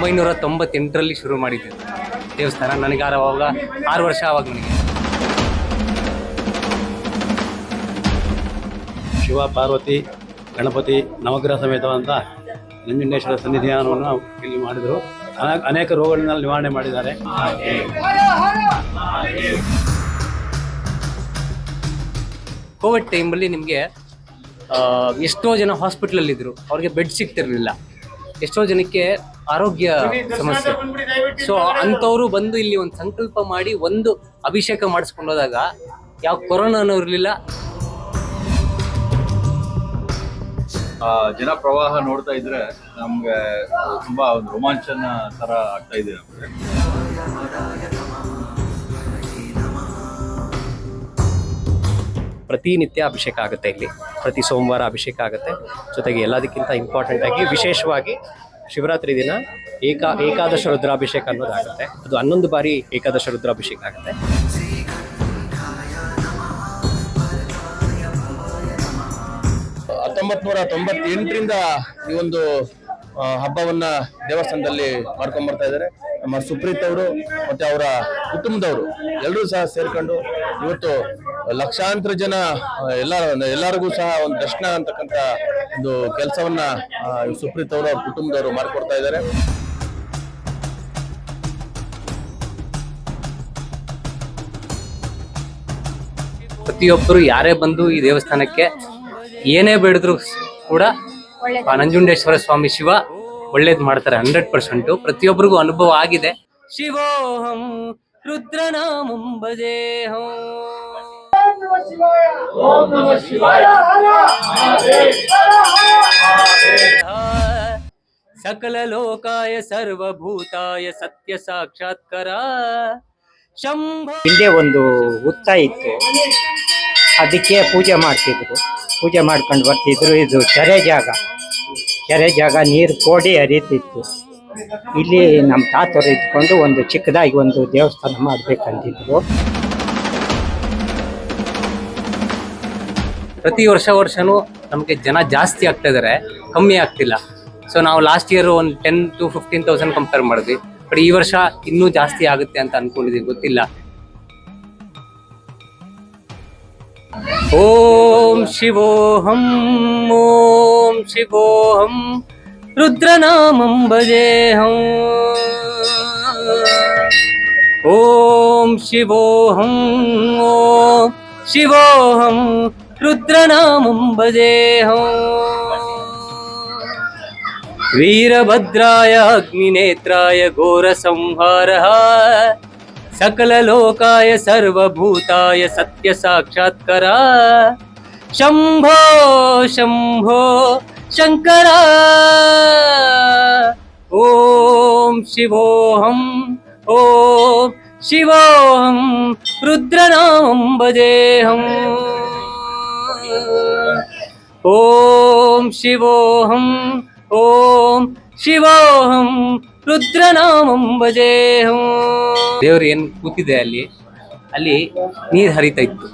ಒಂಬೈನೂರ ತೊಂಬತ್ತೆಂಟರಲ್ಲಿ ಶುರು ಮಾಡಿದ್ದೆ. ದೇವಸ್ಥಾನ ನನಗೆ ಅವಾಗ ಆರು ವರ್ಷ ಆವಾಗ ನನಗೆ. ಶಿವ ಪಾರ್ವತಿ ಗಣಪತಿ ನವಗ್ರಹ ಸಮೇತವಂತ ನಂಜುಂಡೇಶ್ವರ ಸನ್ನಿಧಾನವನ್ನು ಇಲ್ಲಿ ಮಾಡಿದರು. ಅನೇಕ- ಅನೇಕ ರೋಗಗಳನ್ನ ನಿವಾರಣೆ ಮಾಡಿದ್ದಾರೆ. ಕೋವಿಡ್ ಟೈಮಲ್ಲಿ ನಿಮಗೆ ಎಷ್ಟೋ ಜನ ಹಾಸ್ಪಿಟ್ಲಲ್ಲಿದ್ದರು ಅವ್ರಿಗೆ ಬೆಡ್ ಸಿಗ್ತಿರಲಿಲ್ಲ. ಎಷ್ಟೋ ಜನಕ್ಕೆ ಆರೋಗ್ಯ ಸಮಸ್ಯೆ. ಸೊ ಅಂಥವ್ರು ಬಂದು ಇಲ್ಲಿ ಒಂದು ಸಂಕಲ್ಪ ಮಾಡಿ ಒಂದು ಅಭಿಷೇಕ ಮಾಡಿಸ್ಕೊಂಡು ಹೋದಾಗ ಯಾವ ಕೊರೋನಾನೂ ಇರಲಿಲ್ಲ. ಜನ ಪ್ರವಾಹ ನೋಡ್ತಾ ಇದ್ರೆ ನಮ್ಗೆ ತುಂಬಾ ಒಂದು ರೋಮಾಂಚನ ತರ ಆಗ್ತಾ ಇದೆ ನಮ್ಗೆ. ಪ್ರತಿನಿತ್ಯ ಅಭಿಷೇಕ ಆಗುತ್ತೆ ಇಲ್ಲಿ. ಪ್ರತಿ ಸೋಮವಾರ ಅಭಿಷೇಕ ಆಗುತ್ತೆ. ಜೊತೆಗೆ ಎಲ್ಲದಕ್ಕಿಂತ ಇಂಪಾರ್ಟೆಂಟ್ ಆಗಿ ವಿಶೇಷವಾಗಿ ಶಿವರಾತ್ರಿ ದಿನ ಏಕಾ ಏಕಾದಶ ರುದ್ರಾಭಿಷೇಕ ಅನ್ನೋದಾಗುತ್ತೆ ಅದು ಹನ್ನೊಂದು ಬಾರಿ ಏಕಾದಶ ರುದ್ರಾಭಿಷೇಕ ಆಗುತ್ತೆ. ಹತ್ತೊಂಬತ್ ನೂರ ತೊಂಬತ್ತೆಂಟರಿಂದ ಈ ಒಂದು ಹಬ್ಬವನ್ನ ದೇವಸ್ಥಾನದಲ್ಲಿ ಮಾಡ್ಕೊಂಡ್ ಬರ್ತಾ ಇದ್ದಾರೆ. ನಮ್ಮ ಸುಪ್ರೀತ್ ಅವರು ಮತ್ತೆ ಅವರ ಕುಟುಂಬದವರು ಎಲ್ಲರೂ ಸಹ ಸೇರ್ಕೊಂಡು ಇವತ್ತು ಲಕ್ಷಾಂತರ ಜನ ಎಲ್ಲ ಎಲ್ಲರಿಗೂ ಸಹ ಒಂದು ದರ್ಶನ ಅಂತಕ್ಕಂಥ ಒಂದು ಕೆಲಸವನ್ನ ಸುಪ್ರೀತ್ ಅವರು ಅವ್ರ ಕುಟುಂಬದವರು ಮಾಡಿಕೊಡ್ತಾ ಇದ್ದಾರೆ. ಪ್ರತಿಯೊಬ್ಬರು ಯಾರೇ ಬಂದು ಈ ದೇವಸ್ಥಾನಕ್ಕೆ ಏನೇ ಬೇಡಿದ್ರು ಕೂಡ ನಂಜುಂಡೇಶ್ವರ ಸ್ವಾಮಿ ಶಿವ ಒಳ್ಳೇದ್ ಮಾಡ್ತಾರೆ ಹಂಡ್ರೆಡ್ ಪರ್ಸೆಂಟ್. ಪ್ರತಿಯೊಬ್ಬರಿಗೂ ಅನುಭವ ಆಗಿದೆ. ಶಿವೋಹಂ ರುದ್ರನಾಮಂ ಭಜೇಹಂ. ಸಕಲ ಲೋಕಾಯ ಸರ್ವಭೂತಾಯ ಸತ್ಯ ಸಾಕ್ಷಾತ್ಕರ. ಹಿಂದೆ ಒಂದು ಹುತ್ತ ಇತ್ತು. ಅದಕ್ಕೆ ಪೂಜೆ ಮಾಡ್ತಿದ್ರು. ಪೂಜೆ ಮಾಡ್ಕೊಂಡು ಬರ್ತಿದ್ರು. ಇದು ಕೆರೆ ಜಾಗ. ಕೆರೆ ಜಾಗ ನೀರು ಕೋಡಿ ಹರಿತಿತ್ತು. ಇಲ್ಲಿ ನಮ್ಮ ತಾತರು ಇದ್ಕೊಂಡು ಒಂದು ಚಿಕ್ಕದಾಗಿ ಒಂದು ದೇವಸ್ಥಾನ ಮಾಡ್ಬೇಕಂತಿದ್ರು. ಪ್ರತಿ ವರ್ಷ ವರ್ಷನೂ ನಮಗೆ ಜನ ಜಾಸ್ತಿ ಆಗ್ತಾ ಇದ್ದಾರೆ ಕಮ್ಮಿ ಆಗ್ತಿಲ್ಲ. ಸೊ ನಾವು ಲಾಸ್ಟ್ ಇಯರ್ ಒಂದು ten to fifteen thousand compare ಮಾಡಿದ್ವಿ. ಬಟ್ ಈ ವರ್ಷ ಇನ್ನೂ ಜಾಸ್ತಿ ಆಗುತ್ತೆ ಅಂತ ಅನ್ಕೊಂಡಿದ್ದೀವಿ ಗೊತ್ತಿಲ್ಲ. ಓಂ ಶಿವೋಹಂ ಓಂ ಶಿವೋಹಂ, ರುದ್ರನಾಮಂ ಭಜೇಹಂ. ಓಂ ಶಿವೋಹಂ ಓಂ ಶಿವೋಹಂ. रुद्रनामं भजेहो वीरभद्राय अग्निनेत्राय घोरसंहारः। सकललोकाय सर्वभूताय सत्यसाक्षात्करा। शम्भो शम्भो शङ्करा ॐ शिवोऽहम् ॐ शिवोऽहं रुद्रनामं भजेऽहम् ಓಂ ಶಿವೋಹಂ ಓಂ ಶಿವೋಹಂ, ರುದ್ರನಾಮಂ ಭಜೇಹಂ ದೇವ್ರು ಏನು ಕೂತಿದೆ ಅಲ್ಲಿ? ಅಲ್ಲಿ ನೀರ್ ಹರಿತಾ ಇತ್ತು.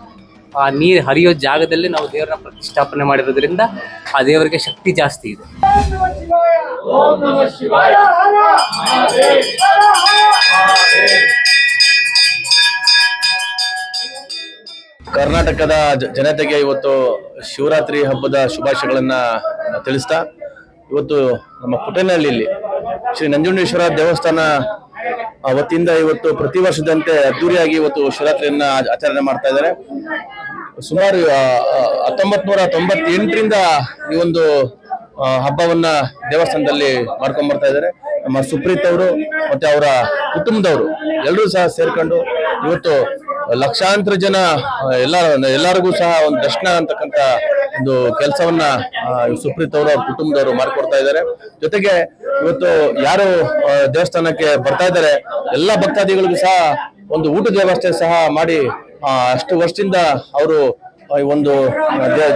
ಆ ನೀರ್ ಹರಿಯೋ ಜಾಗದಲ್ಲಿ ನಾವು ದೇವರನ್ನ ಪ್ರತಿಷ್ಠಾಪನೆ ಮಾಡಿರೋದ್ರಿಂದ ಆ ದೇವರಿಗೆ ಶಕ್ತಿ ಜಾಸ್ತಿ ಇದೆ. ಕರ್ನಾಟಕದ ಜನತೆಗೆ ಇವತ್ತು ಶಿವರಾತ್ರಿ ಹಬ್ಬದ ಶುಭಾಶಯಗಳನ್ನು ತಿಳಿಸ್ತಾ, ಇವತ್ತು ನಮ್ಮ ಪುಟ್ಟನಹಳ್ಳಿಯಲ್ಲಿ ಶ್ರೀ ನಂಜುಂಡೇಶ್ವರ ದೇವಸ್ಥಾನ, ಅವತ್ತಿಂದ ಇವತ್ತು ಪ್ರತಿ ವರ್ಷದಂತೆ ಅದ್ದೂರಿಯಾಗಿ ಇವತ್ತು ಶಿವರಾತ್ರಿಯನ್ನ ಆಚರಣೆ ಮಾಡ್ತಾ ಇದ್ದಾರೆ. ಸುಮಾರು ಹತ್ತೊಂಬತ್ ನೂರ ತೊಂಬತ್ತೆಂಟರಿಂದ ಈ ಒಂದು ಹಬ್ಬವನ್ನ ದೇವಸ್ಥಾನದಲ್ಲಿ ಮಾಡ್ಕೊಂಡ್ ಬರ್ತಾ ಇದ್ದಾರೆ. ನಮ್ಮ ಸುಪ್ರೀತ್ ಅವರು ಮತ್ತೆ ಅವರ ಕುಟುಂಬದವರು ಎಲ್ಲರೂ ಸಹ ಸೇರ್ಕೊಂಡು ಇವತ್ತು ಲಕ್ಷಾಂತರ ಜನ, ಎಲ್ಲ, ಎಲ್ಲರಿಗೂ ಸಹ ಒಂದು ದರ್ಶನ ಅಂತಕ್ಕಂಥ ಒಂದು ಕೆಲಸವನ್ನ ಸುಪ್ರೀತ್ ಅವರು ಅವ್ರ ಕುಟುಂಬದವರು ಮಾಡಿಕೊಡ್ತಾ ಇದ್ದಾರೆ. ಜೊತೆಗೆ ಇವತ್ತು ಯಾರು ದೇವಸ್ಥಾನಕ್ಕೆ ಬರ್ತಾ ಇದ್ದಾರೆ, ಎಲ್ಲ ಭಕ್ತಾದಿಗಳಿಗೂ ಸಹ ಒಂದು ಊಟದ ವ್ಯವಸ್ಥೆ ಸಹ ಮಾಡಿ ಅಷ್ಟು ವರ್ಷದಿಂದ ಅವರು ಒಂದು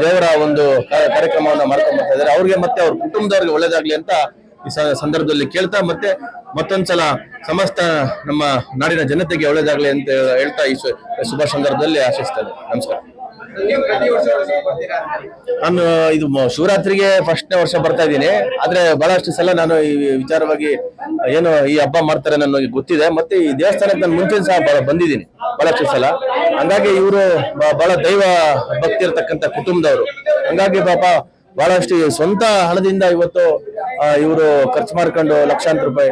ದೇವರ ಒಂದು ಕಾರ್ಯಕ್ರಮವನ್ನ ಮಾಡ್ಕೊಂಡ್ ಬರ್ತಾ ಇದ್ದಾರೆ. ಅವ್ರಿಗೆ ಮತ್ತೆ ಅವ್ರ ಕುಟುಂಬದವ್ರಿಗೆ ಒಳ್ಳೇದಾಗ್ಲಿ ಅಂತ ಈ ಸಂದರ್ಭದಲ್ಲಿ ಕೇಳ್ತಾ ಮತ್ತೆ ಮತ್ತೊಂದ್ಸಲ ಸಮಸ್ತ ನಮ್ಮ ನಾಡಿನ ಜನತೆಗೆ ಒಳ್ಳೇದಾಗ್ಲಿ ಅಂತ ಹೇಳ್ತಾ ಈ ಶುಭ ಸಂದರ್ಭದಲ್ಲಿ ಆಶಿಸ್ತಾ ಇದ್ದಾರೆ ನಮಸ್ಕಾರ ನಾನು ಇದು ಶಿವರಾತ್ರಿಗೆ ಫಸ್ಟ್ನೇ ವರ್ಷ ಬರ್ತಾ ಇದ್ದೀನಿ. ಆದ್ರೆ ಬಹಳಷ್ಟು ಸಲ ನಾನು ಈ ವಿಚಾರವಾಗಿ ಏನು ಈ ಹಬ್ಬ ಮಾಡ್ತಾರೆ ನನಗೆ ಗೊತ್ತಿದೆ. ಮತ್ತೆ ಈ ದೇವಸ್ಥಾನಕ್ಕೆ ನಾನು ಮುಂಚೆ ಸಹ ಬಂದಿದ್ದೀನಿ ಬಹಳಷ್ಟು ಸಲ. ಹಂಗಾಗಿ ಇವರು ಬಹಳ ದೈವ ಭಕ್ತಿ ಇರ್ತಕ್ಕಂಥ ಕುಟುಂಬದವರು. ಹಂಗಾಗಿ ಪಾಪ ಬಹಳಷ್ಟು ಸ್ವಂತ ಹಣದಿಂದ ಇವತ್ತು ಇವರು ಖರ್ಚು ಮಾಡ್ಕೊಂಡು ಲಕ್ಷಾಂತರ ರೂಪಾಯಿ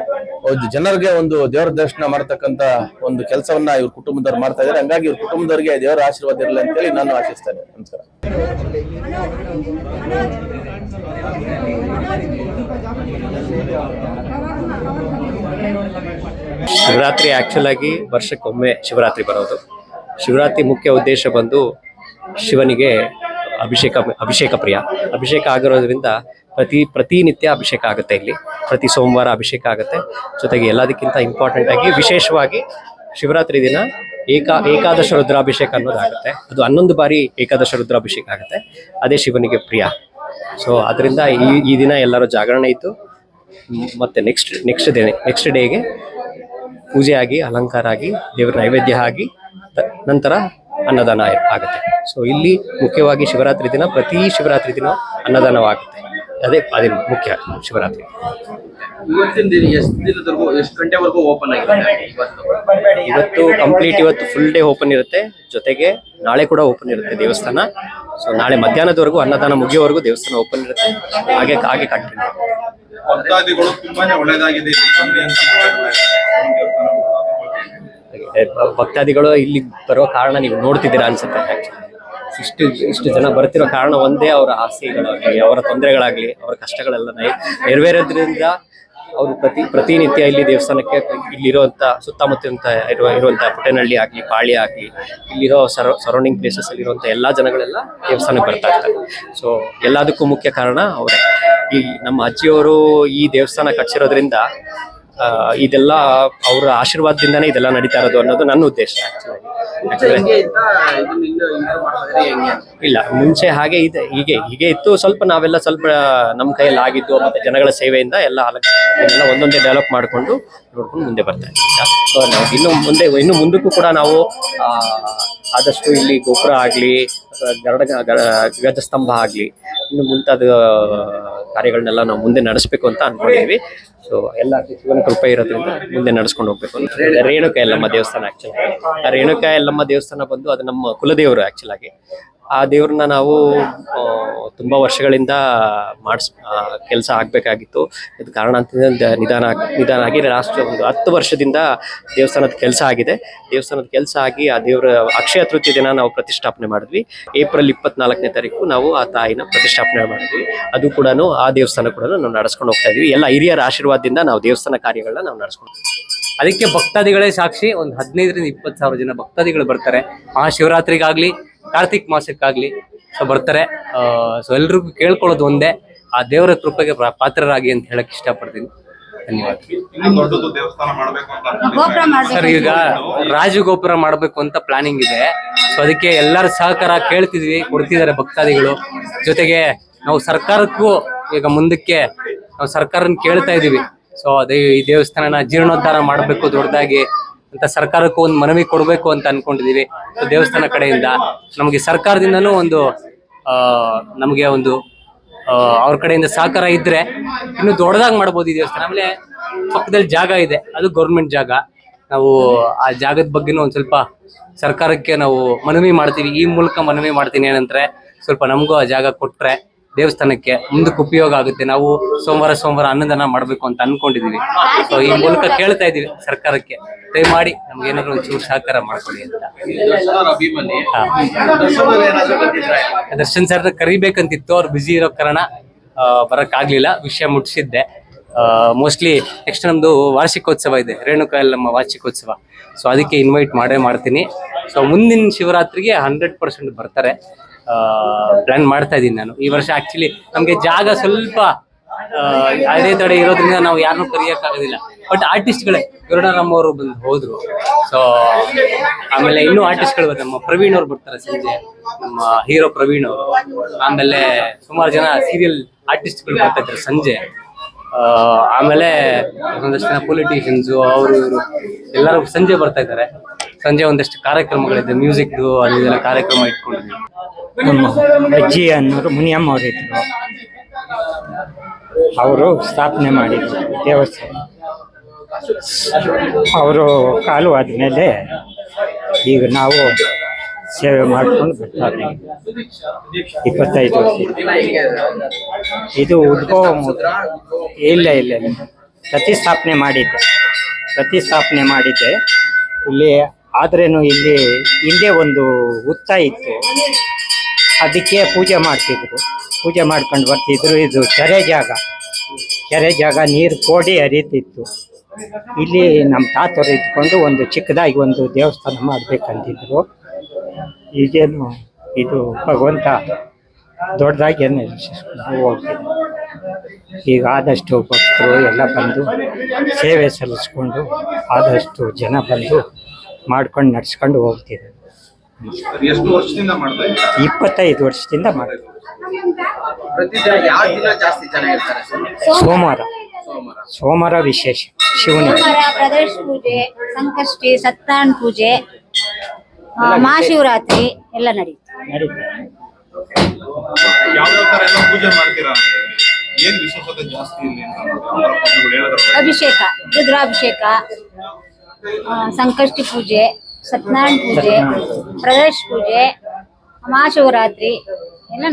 ಒಂದು ಜನರಿಗೆ ಒಂದು ದೇವರ ದರ್ಶನ ಮಾಡತಕ್ಕಂತ ಒಂದು ಕೆಲಸವನ್ನ ಇವ್ರ ಕುಟುಂಬದವ್ರು ಮಾಡ್ತಾ ಇದ್ದಾರೆ ಹಂಗಾಗಿ ಇವ್ರ ಕುಟುಂಬದವರಿಗೆ ದೇವರ ಆಶೀರ್ವಾದ ಇರಲಿ ಅಂತೇಳಿ ನಾನು ಆಶಿಸ್ತೇನೆ. ನಮಸ್ಕಾರ. ಶಿವರಾತ್ರಿ ಆಕ್ಚುಲ್ ಆಗಿ ವರ್ಷಕ್ಕೊಮ್ಮೆ ಶಿವರಾತ್ರಿ ಬರೋದು. ಶಿವರಾತ್ರಿ ಮುಖ್ಯ ಉದ್ದೇಶ ಬಂದು ಶಿವನಿಗೆ ಅಭಿಷೇಕ ಅಭಿಷೇಕ ಪ್ರಿಯ. ಅಭಿಷೇಕ ಆಗಿರೋದ್ರಿಂದ ಪ್ರತಿ ಪ್ರತಿನಿತ್ಯ ಅಭಿಷೇಕ ಆಗುತ್ತೆ ಇಲ್ಲಿ. ಪ್ರತಿ ಸೋಮವಾರ ಅಭಿಷೇಕ ಆಗುತ್ತೆ. ಜೊತೆಗೆ ಎಲ್ಲದಕ್ಕಿಂತ ಇಂಪಾರ್ಟೆಂಟ್ ಆಗಿ ವಿಶೇಷವಾಗಿ ಶಿವರಾತ್ರಿ ದಿನ ಏಕಾ, ಏಕಾದಶ ರುದ್ರಾಭಿಷೇಕ ಅನ್ನೋದಾಗುತ್ತೆ. ಅದು ಹನ್ನೊಂದು ಬಾರಿ ಏಕಾದಶ ರುದ್ರಾಭಿಷೇಕ ಆಗುತ್ತೆ. ಅದೇ ಶಿವನಿಗೆ ಪ್ರಿಯ. ಸೊ ಅದರಿಂದ ಈ ಈ ದಿನ ಎಲ್ಲರೂ ಜಾಗರಣೆ ಇತ್ತು ಮತ್ತು ನೆಕ್ಸ್ಟ್ ನೆಕ್ಸ್ಟ್ ಡೇ ನೆಕ್ಸ್ಟ್ ಡೇಗೆ ಪೂಜೆ ಆಗಿ ಅಲಂಕಾರ ಆಗಿ, ದೇವರ ನೈವೇದ್ಯ ಆಗಿ ನಂತರ ಅನ್ನದಾನ ಆಗುತ್ತೆ. ಸೊ ಇಲ್ಲಿ ಮುಖ್ಯವಾಗಿ ಶಿವರಾತ್ರಿ ದಿನ ಪ್ರತಿ ಶಿವರಾತ್ರಿ ದಿನ ಅನ್ನದಾನವಾಗುತ್ತೆ. ಅದೇ ಅದೇ ಮುಖ್ಯ ಶಿವರಾತ್ರಿ. ಇವತ್ತಿನ ದಿನ ಎಷ್ಟು ದಿನದವರೆಗೂ ಎಷ್ಟು ಗಂಟೆವರೆಗೂ ಓಪನ್ ಆಗಿರುತ್ತೆ ಇವತ್ತು? ಇವತ್ತು ಕಂಪ್ಲೀಟ್ ಇವತ್ತು ಫುಲ್ ಡೇ ಓಪನ್ ಇರುತ್ತೆ. ಜೊತೆಗೆ ನಾಳೆ ಕೂಡ ಓಪನ್ ಇರುತ್ತೆ ದೇವಸ್ಥಾನ. ಸೊ ನಾಳೆ ಮಧ್ಯಾಹ್ನದವರೆಗೂ ಅನ್ನದಾನ ಮುಗಿಯೋವರೆಗೂ ದೇವಸ್ಥಾನ ಓಪನ್ ಇರುತ್ತೆ. ಹಾಗೆ ಹಾಗೆ ಕಂಟಿನ್ಯೂ ಭಕ್ತಾದಿಗಳು ತುಂಬಾನೇ ಒಳ್ಳೇದಾಗಿದೆ. ಭಕ್ತಾದಿಗಳು ಇಲ್ಲಿ ಬರೋ ಕಾರಣ ನೀವು ನೋಡ್ತಿದ್ದೀರಾ ಅನ್ಸುತ್ತೆ. ಇಷ್ಟು ಇಷ್ಟು ಜನ ಬರ್ತಿರೋ ಕಾರಣ ಒಂದೇ ಅವರ ಆಸೆಗಳಾಗಲಿ, ಅವರ ತೊಂದರೆಗಳಾಗ್ಲಿ, ಅವರ ಕಷ್ಟಗಳೆಲ್ಲ ನೆರವೇರೋದ್ರಿಂದ ಅವರು ಪ್ರತಿ, ಪ್ರತಿನಿತ್ಯ ಇಲ್ಲಿ ದೇವಸ್ಥಾನಕ್ಕೆ ಇಲ್ಲಿರುವಂತ ಸುತ್ತಮುತ್ತ ಇರುವ ಇರುವಂತ ಪುಟ್ಟನಹಳ್ಳಿ ಆಗಲಿ ಪಾಳಿ ಆಗಲಿ, ಇಲ್ಲಿರೋ ಸರ ಸರೌಂಡಿಂಗ್ ಪ್ಲೇಸಸ್ ಅಲ್ಲಿ ಎಲ್ಲ ಜನಗಳೆಲ್ಲ ದೇವಸ್ಥಾನಕ್ಕೆ ಬರ್ತಾ ಇರ್ತಾರೆ ಸೊ ಎಲ್ಲದಕ್ಕೂ ಮುಖ್ಯ ಕಾರಣ ಅವರೇ ಈ ನಮ್ಮ ಅಜ್ಜಿಯವರು ಈ ದೇವಸ್ಥಾನ ಕಟ್ಸಿರೋದ್ರಿಂದ ಇದೆಲ್ಲ ಅವರ ಆಶೀರ್ವಾದದಿಂದನೇ ಇದೆಲ್ಲ ನಡೀತಾ ಇರೋದು ಅನ್ನೋದು ನನ್ನ ಉದ್ದೇಶ ಇಲ್ಲ ಮುಂಚೆ ಹಾಗೆ ಇದೆ. ಹೀಗೆ ಹೀಗೆ ಇತ್ತು. ಸ್ವಲ್ಪ ನಾವೆಲ್ಲ ಸ್ವಲ್ಪ ನಮ್ಮ ಕೈಯಲ್ಲಿ ಆಗಿದ್ದು ಮತ್ತೆ ಜನಗಳ ಸೇವೆಯಿಂದ ಎಲ್ಲ ಎಲ್ಲ ಒಂದೊಂದೇ ಡೆವಲಪ್ ಮಾಡಿಕೊಂಡು ನೋಡ್ಕೊಂಡು ಮುಂದೆ ಬರ್ತಾ ಇದ್ದೀವಿ. ಇನ್ನು ಮುಂದೆ ಇನ್ನು ಮುಂದಕ್ಕೂ ಕೂಡ ನಾವು ಆದಷ್ಟು ಇಲ್ಲಿ ಗೋಪುರ ಆಗಲಿ ಗರಡ ಗಜಸ್ತಂಭ ಆಗಲಿ ಇನ್ನು ಮುಂತಾದ ಕಾರ್ಯಗಳನ್ನೆಲ್ಲ ನಾವು ಮುಂದೆ ನಡೆಸಬೇಕು ಅಂತ ಅನ್ಕೊಂಡಿದ್ವಿ. ಸೊ ಎಲ್ಲ ಶಿವನ ಕೃಪೆ ಇರೋದ್ರಿಂದ ಮುಂದೆ ನಡೆಸ್ಕೊಂಡು ಹೋಗ್ಬೇಕು ಅಂತ. ರೇಣುಕ ಯಲ್ಲಮ್ಮ ದೇವಸ್ಥಾನ ಆಕ್ಚುಲಿ ಆ ಎಲ್ಲಮ್ಮ ಯಲ್ಲಮ್ಮ ದೇವಸ್ಥಾನ ಬಂದು ಅದು ನಮ್ಮ ಕುಲದೇವರು ಆ್ಯಕ್ಚುಲಾಗಿ ಆಗಿ. ಆ ದೇವ್ರನ್ನ ನಾವು ಆ, ತುಂಬಾ ವರ್ಷಗಳಿಂದ ಮಾಡಿಸ್ ಕೆಲಸ ಆಗ್ಬೇಕಾಗಿತ್ತು. ಇದು ಕಾರಣಾಂತರದಿಂದ ನಿಧಾನ ನಿಧಾನ ಆಗಿ ಲಾಸ್ಟ್ ಒಂದು ಹತ್ತು ವರ್ಷದಿಂದ ದೇವಸ್ಥಾನದ ಕೆಲಸ ಆಗಿದೆ. ದೇವಸ್ಥಾನದ ಕೆಲಸ ಆಗಿ ಆ ದೇವರ ಅಕ್ಷಯ ತೃತೀಯ ದಿನ ನಾವು ಪ್ರತಿಷ್ಠಾಪನೆ ಮಾಡಿದ್ವಿ. ಏಪ್ರಿಲ್ ಇಪ್ಪತ್ನಾಲ್ಕನೇ ತಾರೀಕು ನಾವು ಆ ತಾಯಿನ ಪ್ರತಿಷ್ಠಾಪನೆ ಮಾಡಿದ್ವಿ. ಅದು ಕೂಡ ಆ ದೇವಸ್ಥಾನ ಕೂಡ ನಾವು ನಡೆಸ್ಕೊಂಡು ಹೋಗ್ತಾ ಇದ್ವಿ. ಎಲ್ಲ ಹಿರಿಯರ ಆಶೀರ್ವಾದದಿಂದ ನಾವು ದೇವಸ್ಥಾನ ಕಾರ್ಯಗಳನ್ನ ನಾವು ನಡೆಸ್ಕೊಂಡು ಅದಕ್ಕೆ ಭಕ್ತಾದಿಗಳೇ ಸಾಕ್ಷಿ ಒಂದು ಹದಿನೈದರಿಂದ ಇಪ್ಪತ್ತು ಸಾವಿರ ಜನ ಭಕ್ತಾದಿಗಳು ಬರ್ತಾರೆ. ಮಹಾಶಿವರಾತ್ರಿಗಾಗ್ಲಿ ಕಾರ್ತಿಕ್ ಮಾಸಕ್ಕಾಗ್ಲಿ ಸೊ ಬರ್ತಾರೆ. ಸೊ ಎಲ್ರಿಗೂ ಕೇಳ್ಕೊಳ್ಳೋದು ಒಂದೇ. ಆ ದೇವರ ಕೃಪೆಗೆ ಪಾತ್ರರಾಗಿ ಅಂತ ಹೇಳಕ್ ಇಷ್ಟಪಡ್ತೀನಿ. ಧನ್ಯವಾದ. ಇನ್ನೂ ದೊಡ್ಡದು ದೇವಸ್ಥಾನ ಮಾಡ್ಬೇಕು ಅಂತ ಸರ್ ಈಗ ರಾಜಗೋಪುರ ಮಾಡಬೇಕು ಅಂತ ಪ್ಲಾನಿಂಗ್ ಇದೆ. ಸೊ ಅದಕ್ಕೆ ಎಲ್ಲರ ಸಹಕಾರ ಕೇಳ್ತಿದ್ವಿ ಕೊಡ್ತಿದ್ದಾರೆ ಭಕ್ತಾದಿಗಳು. ಜೊತೆಗೆ ನಾವು ಸರ್ಕಾರಕ್ಕೂ ಈಗ ಮುಂದಕ್ಕೆ ನಾವು ಸರ್ಕಾರನ ಕೇಳ್ತಾ ಇದೀವಿ. ಸೊ ಅದೇ ಈ ದೇವಸ್ಥಾನನ ಜೀರ್ಣೋದ್ಧಾರ ಮಾಡಬೇಕು ದೊಡ್ಡದಾಗಿ. ಅಂತ ಸರ್ಕಾರಕ್ಕೂ ಒಂದು ಮನವಿ ಕೊಡಬೇಕು ಅಂತ ಅನ್ಕೊಂಡಿದೀವಿ ದೇವಸ್ಥಾನ ಕಡೆಯಿಂದ ನಮಗೆ ಸರ್ಕಾರದಿಂದನೂ ಒಂದು ನಮಗೆ ಒಂದು ಅವ್ರ ಕಡೆಯಿಂದ ಸಹಕಾರ ಇದ್ರೆ ಇನ್ನು ದೊಡ್ಡದಾಗಿ ಮಾಡ್ಬೋದು ಈ ದೇವಸ್ಥಾನ. ಆಮೇಲೆ ಪಕ್ಕದಲ್ಲಿ ಜಾಗ ಇದೆ. ಅದು ಗೌರ್ಮೆಂಟ್ ಜಾಗ. ನಾವು ಆ ಜಾಗದ ಬಗ್ಗೆನೂ ಒಂದು ಸ್ವಲ್ಪ ಸರ್ಕಾರಕ್ಕೆ ನಾವು ಮನವಿ ಮಾಡ್ತೀವಿ. ಈ ಮೂಲಕ ಮನವಿ ಮಾಡ್ತೀನಿ ಏನಂದ್ರೆ ಸ್ವಲ್ಪ ನಮಗೂ ಆ ಜಾಗ ಕೊಟ್ರೆ ದೇವಸ್ಥಾನಕ್ಕೆ ಮುಂದಕ್ಕೆ ಉಪಯೋಗ ಆಗುತ್ತೆ. ನಾವು ಸೋಮವಾರ ಸೋಮವಾರ ಅನ್ನದಾನ ಮಾಡ್ಬೇಕು ಅಂತ ಅನ್ಕೊಂಡಿದೀವಿ. ಸೊ ಈ ಮೂಲಕ ಕೇಳ್ತಾ ಇದೀವಿ ಸರ್ಕಾರಕ್ಕೆ. ದಯಮಾಡಿ ನಮ್ಗೆ ಏನಾದ್ರು ಒಂಚೂರು ಸಹಕಾರ ಮಾಡ್ಕೊಡಿ ಅಂತ. ದರ್ಶನ ಸರ್ ಕರಿಬೇಕಂತಿತ್ತು. ಅವ್ರು ಬಿಜಿ ಇರೋ ಕಾರಣ ಬರಕ್ ಆಗ್ಲಿಲ್ಲ. ವಿಷಯ ಮುಟ್ಸಿದ್ದೆ. ಮೋಸ್ಟ್ಲಿ ನೆಕ್ಸ್ಟ್ ನಮ್ದು ವಾರ್ಷಿಕೋತ್ಸವ ಇದೆ. ರೇಣುಕಾ ನಮ್ಮ ವಾರ್ಷಿಕೋತ್ಸವ. ಸೊ ಅದಕ್ಕೆ ಇನ್ವೈಟ್ ಮಾಡೇ ಮಾಡ್ತೀನಿ. ಸೊ ಮುಂದಿನ ಶಿವರಾತ್ರಿಗೆ ಹಂಡ್ರೆಡ್ ಪರ್ಸೆಂಟ್ ಬರ್ತಾರೆ. ಪ್ಲಾನ್ ಮಾಡ್ತಾ ಇದ್ದೀನಿ ನಾನು. ಈ ವರ್ಷ ಆಕ್ಚುಲಿ ನಮಗೆ ಜಾಗ ಸ್ವಲ್ಪ ಆ, ಅದೇ ತಡೆ ಇರೋದ್ರಿಂದ ನಾವು ಯಾರನ್ನೂ ಕರೆಯೋಕ್ಕಾಗೋದಿಲ್ಲ. ಬಟ್ ಆರ್ಟಿಸ್ಟ್ಗಳೇ ಗರುಡರಾಮ್ ಅವರು ಬಂದು ಹೋದ್ರು. ಸೊ ಆಮೇಲೆ ಇನ್ನೂ ಆರ್ಟಿಸ್ಟ್ಗಳು ನಮ್ಮ ಪ್ರವೀಣ್ ಅವ್ರು ಬರ್ತಾರೆ ಸಂಜೆ. ನಮ್ಮ ಹೀರೋ ಪ್ರವೀಣ್ ಅವರು. ಆಮೇಲೆ ಸುಮಾರು ಜನ ಸೀರಿಯಲ್ ಆರ್ಟಿಸ್ಟ್ಗಳು ಬರ್ತಾ ಇದ್ದಾರೆ ಸಂಜೆ. ಆಮೇಲೆ ಒಂದಷ್ಟು ಜನ ಪೊಲಿಟಿಷಿಯನ್ಸು ಅವರು ಇವರು ಎಲ್ಲರೂ ಸಂಜೆ ಬರ್ತಾ ಇದ್ದಾರೆ. ಸಂಜೆ ಒಂದಷ್ಟು ಕಾರ್ಯಕ್ರಮಗಳಿದೆ ಮ್ಯೂಸಿಕ್ದು ಅದೆಲ್ಲ ಕಾರ್ಯಕ್ರಮ ಇಟ್ಕೊಂಡಿದ್ವಿ. ನಮ್ಮ ಅಜ್ಜಿ ಅನ್ನೋರು ಮುನಿಯಮ್ಮ ಅವರಿದ್ರು ಅವರು ಸ್ಥಾಪನೆ ಮಾಡಿದ್ರು ದೇವಸ್ಥಾನ. ಅವರು ಕಾಲು ಆದಮೇಲೆ ಈಗ ನಾವು ಸೇವೆ ಮಾಡ್ಕೊಂಡು ಬರ್ತಾ ಇದ್ದೀವಿ. ಇಪ್ಪತ್ತೈದು ವರ್ಷ. ಇದು ಉದ್ಭವ ಇಲ್ಲ ಇಲ್ಲ ಪ್ರತಿಸ್ಥಾಪನೆ ಮಾಡಿದ್ದೆ. ಪ್ರತಿಸ್ಥಾಪನೆ ಮಾಡಿದ್ದೆ. ಇಲ್ಲಿ ಆದ್ರೇನು ಇಲ್ಲಿ ಹಿಂದೆ ಒಂದು ಹುತ್ತ ಇತ್ತು. ಅದಕ್ಕೆ ಪೂಜೆ ಮಾಡ್ತಿದ್ರು. ಪೂಜೆ ಮಾಡ್ಕೊಂಡು ಬರ್ತಿದ್ರು. ಇದು ಕೆರೆ ಜಾಗ. ಕೆರೆ ಜಾಗ, ನೀರು ಕೋಡಿ ಹರಿತಿತ್ತು. ಇಲ್ಲಿ ನಮ್ಮ ತಾತರು ಇದ್ಕೊಂಡು ಒಂದು ಚಿಕ್ಕದಾಗಿ ಒಂದು ದೇವಸ್ಥಾನ ಮಾಡ್ಬೇಕಂತಿದ್ರು. ಈಗೇನು ಇದು ಭಗವಂತ ದೊಡ್ಡದಾಗಿ ಏನು ಹೋಗ್ತಿದೆ ಈಗ ಆದಷ್ಟು ಭಕ್ತರು ಎಲ್ಲ ಬಂದು ಸೇವೆ ಸಲ್ಲಿಸ್ಕೊಂಡು ಆದಷ್ಟು ಜನ ಬಂದು ಮಾಡ್ಕೊಂಡು ನಡ್ಸ್ಕೊಂಡು ಹೋಗ್ತಿದ್ರು ಎಷ್ಟು ವರ್ಷದಿಂದ ಮಾಡ್ತಾ ಇದ್ದೀರಾ? ಇಪ್ಪತ್ತೈದು ವರ್ಷದಿಂದ ಮಾಡಿ ಪ್ರತಿದಿನ ಯಾವ ದಿನ ಜಾಸ್ತಿ ಜನ ಇರ್ತಾರೆ ಸೋಮವಾರ. ಸೋಮವಾರ. ಸೋಮವಾರ ವಿಶೇಷ. ಶಿವನಿಗೆ. ಸೋಮವಾರ ಪ್ರದೇಶ ಪೂಜೆ ಸಂಕಷ್ಟಿ ಸತ್ಯನಾರಾಯಣ ಪೂಜೆ ಆ, ಮಹಾಶಿವರಾತ್ರಿ ಎಲ್ಲ ನಡೆಯುತ್ತೆ ನಡೀತದೆ ಯಾವ ತರ ಎಲ್ಲ ಪೂಜೆ ಮಾಡ್ತೀರಾ ಏನ್ ವಿಶೇಷತೆ ಜಾಸ್ತಿ ಇಲ್ಲಿ ಅಂತ ಯಾವ ತರ ಪೂಜೆಗಳು ಹೇಳೋದ್ರ ಬಗ್ಗೆ? ಅಭಿಷೇಕ ರುದ್ರಾಭಿಷೇಕ ಸಂಕಷ್ಟಿ ಪೂಜೆ ಸತ್ಯನಾರಾಯಣ ಪೂಜೆ ಪ್ರದೇಶ ಪೂಜೆ ಮಹಾಶಿವರಾತ್ರಿ ಎಲ್ಲ